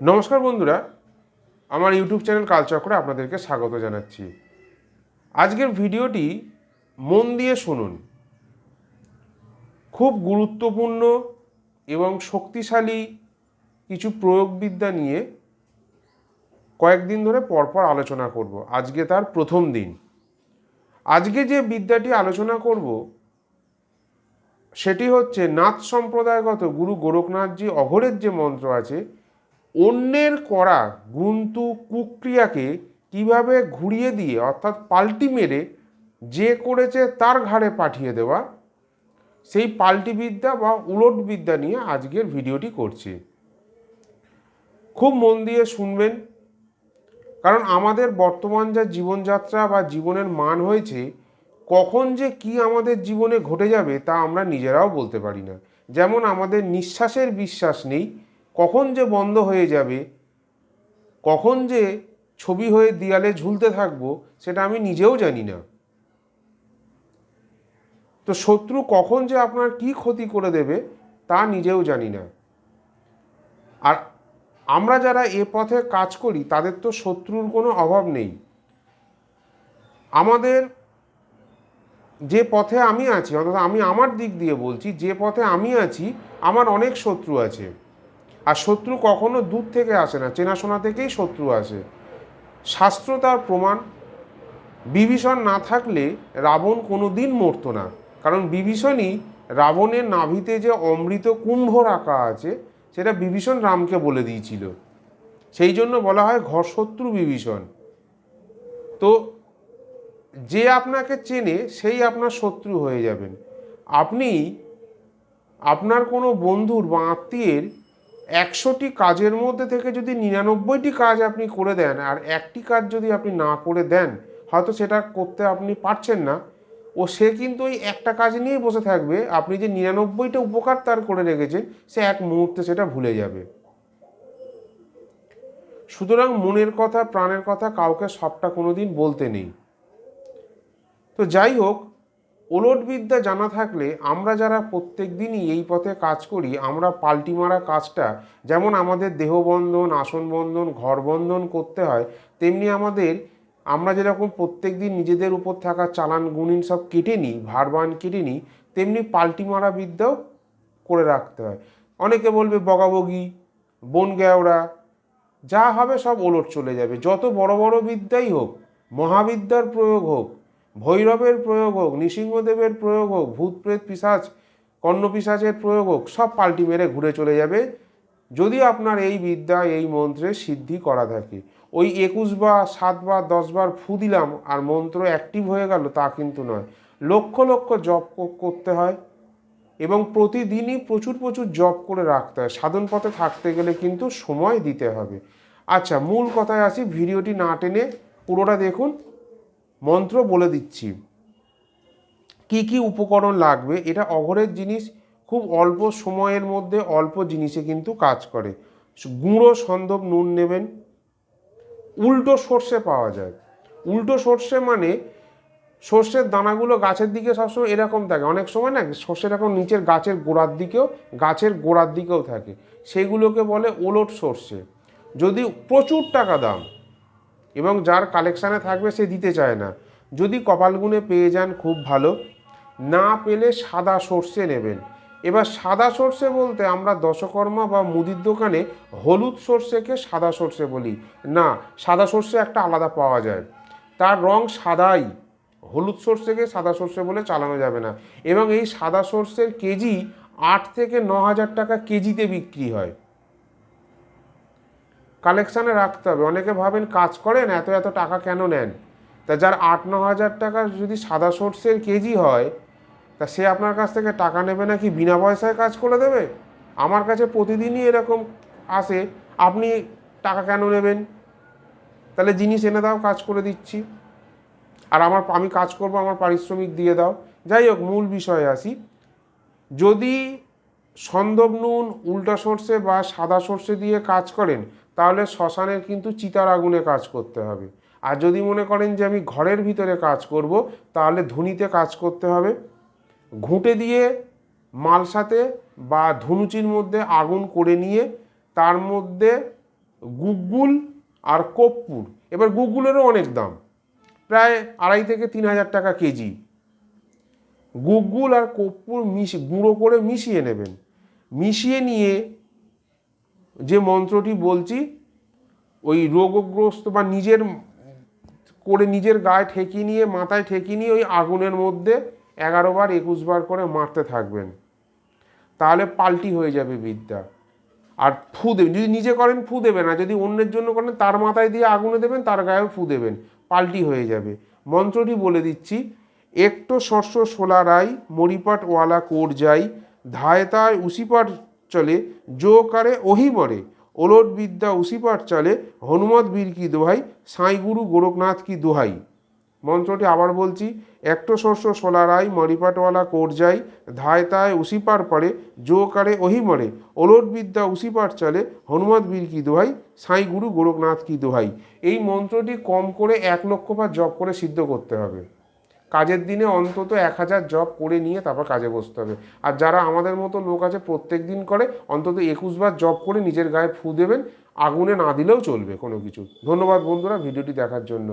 নমস্কার বন্ধুরা, আমার ইউটিউব চ্যানেল কালচক্রে আপনাদেরকে স্বাগত জানাচ্ছি। আজকের ভিডিওটি মন দিয়ে শুনুন। খুব গুরুত্বপূর্ণ এবং শক্তিশালী কিছু প্রয়োগবিদ্যা নিয়ে কয়েকদিন ধরে পরপর আলোচনা করব। আজকে তার প্রথম দিন। আজকে যে বিদ্যাটি আলোচনা করব, সেটি হচ্ছে নাথ সম্প্রদায়গত গুরু গোরখনাথজি অঘরের যে মন্ত্র আছে অন্যের করা গুন্তু কুক্রিয়াকে কীভাবে ঘুরিয়ে দিয়ে, অর্থাৎ পাল্টি মেরে যে করেছে তার ঘাড়ে পাঠিয়ে দেওয়া, সেই পাল্টি বিদ্যা বা উলট বিদ্যা নিয়ে আজকের ভিডিওটি করছি। খুব মন দিয়ে শুনবেন, কারণ আমাদের বর্তমান যা জীবনযাত্রা বা জীবনের মান হয়েছে, কখন যে কি আমাদের জীবনে ঘটে যাবে তা আমরা নিজেরাও বলতে পারি না। যেমন আমাদের নিঃশ্বাসের বিশ্বাস নেই কখন যে বন্ধ হয়ে যাবে, কখন যে ছবি হয়ে দেয়ালে ঝুলতে থাকব, সেটা আমি নিজেও জানি না। তো শত্রু কখন যে আপনার কি ক্ষতি করে দেবে, তা নিজেও জানি না। আর আমরা যারা এ পথে কাজ করি, তাদের তো শত্রুর কোনো অভাব নেই। আমাদের যে পথে আমি আছি, অর্থাৎ আমি আমার দিক দিয়ে বলছি, যে পথে আমি আছি, আমার অনেক শত্রু আছে। আর শত্রু কখনো দূর থেকে আসে না, চেনাশোনা থেকেই শত্রু আসে। শাস্ত্র তার প্রমাণ, বিভীষণ না থাকলে রাবণ কোনো দিন মরতো না। কারণ বিভীষণই রাবণের নাভিতে যে অমৃত কুম্ভ রাখা আছে, সেটা বিভীষণ রামকে বলে দিয়েছিল। সেই জন্য বলা হয় ঘর শত্রু বিভীষণ। তো যে আপনাকে চেনে, সেই আপনার শত্রু হয়ে যাবেন। আপনি, আপনার কোনো বন্ধুর বা আত্মীয়ের একশোটি কাজের মধ্যে থেকে যদি নিরানব্বইটি কাজ আপনি করে দেন আর একটি কাজ যদি আপনি না করে দেন, হয়তো সেটা করতে আপনি পারছেন না। ও সে কিন্তু ওই একটা কাজ নিয়েই বসে থাকবে। আপনি যে নিরানব্বইটা উপকার তার করে রেখেছেন, সে এক মুহূর্তে সেটা ভুলে যাবে। সুতরাং মনের কথা, প্রাণের কথা কাউকে সবটা কোনো দিন বলতে নেই। তো যাই হোক ওলট বিদ্যা জানা থাকলে আমরা যারা প্রত্যেক দিনই এই পথে কাজ করি, আমরা পাল্টি মারা কাজটা যেমন আমাদের দেহবন্ধন আসন বন্ধন, ঘর বন্ধন করতে হয়, তেমনি আমাদের, আমরা যেরকম প্রত্যেক দিন নিজেদের উপর থাকা চালান গুণিন সব কেটে নিই ভারবান কেটে নিই, তেমনি পাল্টি মারা বিদ্যাও করে রাখতে হয়। অনেকে বলবে বগাবগি বন গেওড়া, যা হবে সব ওলট চলে যাবে। যত বড় বড় বিদ্যাই হোক, মহাবিদ্যার প্রয়োগ হোক ভৈরবের প্রয়োগ হোক, নৃসিংহদেবের প্রয়োগ হোক ভূত প্রেত পিসাচ কর্ণ পিসাচের প্রয়োগ হোক, সব পাল্টি মেরে ঘুরে চলে যাবে। যদি আপনার এই বিদ্যা এই মন্ত্রে সিদ্ধি করা থাকে। ওই একুশ বা সাত বা দশ বার ফু দিলাম আর মন্ত্র অ্যাক্টিভ হয়ে গেল, তা কিন্তু নয়। লক্ষ লক্ষ জপ করতে হয় এবং প্রতিদিনই প্রচুর প্রচুর জপ করে রাখতে হয়। সাধন পথে থাকতে গেলে কিন্তু সময় দিতে হবে। আচ্ছা মূল কথায় আসি, ভিডিওটি না টেনে পুরোটা দেখুন। মন্ত্র বলে দিচ্ছি। কি কি উপকরণ লাগবে? এটা অঘরের জিনিস, খুব অল্প সময়ের মধ্যে অল্প জিনিসে কিন্তু কাজ করে। গুঁড়ো সন্দব নুন নেবেন। উল্টো সর্ষে পাওয়া যায়। উল্টো সর্ষে মানে সর্ষের দানাগুলো গাছের দিকে সবসময় এরকম থাকে। অনেক সময় না সর্ষে এরকম নিচের গাছের গোড়ার দিকেও, গাছের গোড়ার দিকেও থাকে। সেগুলোকে বলে ওলট সর্ষে। যদি প্রচুর টাকা দাম এবং যার কালেকশানে থাকবে সে দিতে চায় না। যদি কপালগুনে পেয়ে যান, খুব ভালো। না পেলে সাদা সর্ষে নেবেন। এবার সাদা সর্ষে বলতে আমরা দশকর্মা বা মুদির দোকানে হলুদ সর্ষেকে সাদা সর্ষে বলি। না, সাদা সর্ষে একটা আলাদা পাওয়া যায়। তার রং সাদাই। হলুদ সর্ষেকে সাদা সর্ষে বলে চালানো যাবে না। এবং এই সাদা সর্ষের কেজি আট থেকে ন হাজার টাকা কেজিতে বিক্রি হয়। কালেকশানে রাখতে হবে। অনেকে ভাবেন কাজ করেন, এত এত টাকা কেন নেন? তা যার আট ন হাজার টাকা যদি সাদা সর্ষের কেজি হয়, তা সে আপনার কাছ থেকে টাকা নেবে নাকি বিনা পয়সায় কাজ করে দেবে? আমার কাছে প্রতিদিনই এরকম আসে, আপনি টাকা কেন নেবেন? তাহলে জিনিস এনে দাও, কাজ করে দিচ্ছি। আর আমার, আমি কাজ করব, আমার পারিশ্রমিক দিয়ে দাও। যাই হোক, মূল বিষয়ে আসি। যদি সন্দব নুন, উল্টা সর্ষে বা সাদা সর্ষে দিয়ে কাজ করেন, তাহলে শ্মশানের কিন্তু চিতার আগুনে কাজ করতে হবে। আর যদি মনে করেন যে আমি ঘরের ভিতরে কাজ করব, তাহলে ধুনিতে কাজ করতে হবে। ঘুঁটে দিয়ে মালসাতে বা ধনুচির মধ্যে আগুন করে নিয়ে, তার মধ্যে গুগ্গুল আর কর্পূর। এবার গুগ্গুলেরও অনেক দাম, প্রায় আড়াই থেকে তিন হাজার টাকা কেজি। গুগ্গুল আর কর্পূর মিশি, গুঁড়ো করে মিশিয়ে নেবেন। মিশিয়ে নিয়ে যে মন্ত্রটি বলছি, ওই রোগগ্রস্ত বা নিজের করে নিজের গায়ে ঠেকিয়ে নিয়ে, মাথায় ঠেকিয়ে নিয়ে ওই আগুনের মধ্যে এগারো বার, একুশ বার করে মারতে থাকবেন। তাহলে পাল্টি হয়ে যাবে বিদ্যা। আর ফু দেবেন, যদি নিজে করেন ফু দেবেন না, যদি অন্যের জন্য করেন, তার মাথায় দিয়ে আগুনে দেবেন, তার গায়েও ফু দেবেন, পাল্টি হয়ে যাবে। মন্ত্রটি বলে দিচ্ছি, একটো শস্য সোলারাই মরিপাট ওয়ালা কোর যাই ধায় তায় উসিপাট চলে জো কারে ওহি মরে ওলট বিদ্যা উসিপাট চলে হনুমত বীর কি দোহাই, সাঁই গুরু গোরখনাথ কি দোহাই। মন্ত্রটি আবার বলছি, একটো শস্য সোলারাই মরিপাটওয়ালা কোর যাই ধায় তায় উসিপার পড়ে জো কারে ওহি মরে। ওলট বিদ্যা উসিপার চলে হনুমত বীর কি দোহাই, সাঁই গুরু গোরখনাথ কি দোহাই। এই মন্ত্রটি কম করে এক লক্ষ বার জপ করে সিদ্ধ করতে হবে। কাজের দিনে অন্তত এক হাজার জব করে নিয়ে তারপর কাজে বসতে হবে। আর যারা আমাদের মতো লোক আছে, প্রত্যেক দিন করে অন্তত একুশ বার জব করে নিজের গায়ে ফু দেবেন, আগুনে না দিলেও চলবে কোনো কিছু। ধন্যবাদ বন্ধুরা, ভিডিওটি দেখার জন্য।